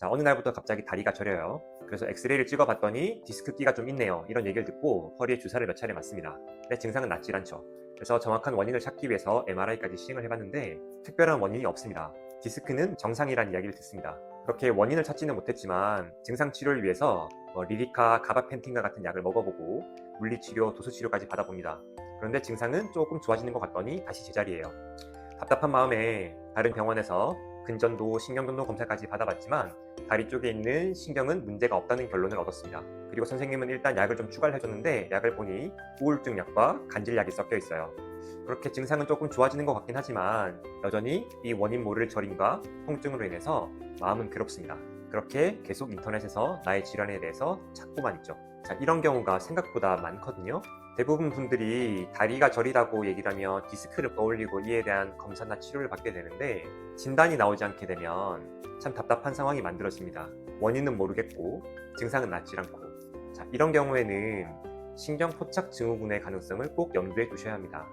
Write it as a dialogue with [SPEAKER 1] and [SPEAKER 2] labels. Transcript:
[SPEAKER 1] 자, 어느 날부터 갑자기 다리가 저려요. 그래서 엑스레이를 찍어봤더니 디스크 끼가 좀 있네요. 이런 얘기를 듣고 허리에 주사를 몇 차례 맞습니다. 근데 증상은 낫질 않죠. 그래서 정확한 원인을 찾기 위해서 MRI까지 시행을 해봤는데 특별한 원인이 없습니다. 디스크는 정상이라는 이야기를 듣습니다. 그렇게 원인을 찾지는 못했지만 증상 치료를 위해서 뭐 리리카, 가바펜틴과 같은 약을 먹어보고 물리치료, 도수치료까지 받아봅니다. 그런데 증상은 조금 좋아지는 것 같더니 다시 제자리예요. 답답한 마음에 다른 병원에서 근전도, 신경전도 검사까지 받아봤지만 다리 쪽에 있는 신경은 문제가 없다는 결론을 얻었습니다. 그리고 선생님은 일단 약을 좀 추가를 해줬는데 약을 보니 우울증 약과 간질약이 섞여 있어요. 그렇게 증상은 조금 좋아지는 것 같긴 하지만 여전히 이 원인 모를 저림과 통증으로 인해서 마음은 괴롭습니다. 그렇게 계속 인터넷에서 나의 질환에 대해서 찾고만 있죠. 자, 이런 경우가 생각보다 많거든요. 대부분 분들이 다리가 저리다고 얘기를 하면 디스크를 떠올리고 이에 대한 검사나 치료를 받게 되는데 진단이 나오지 않게 되면 참 답답한 상황이 만들어집니다. 원인은 모르겠고 증상은 낫질 않고 자, 이런 경우에는 신경포착 증후군의 가능성을 꼭 염두에 두셔야 합니다.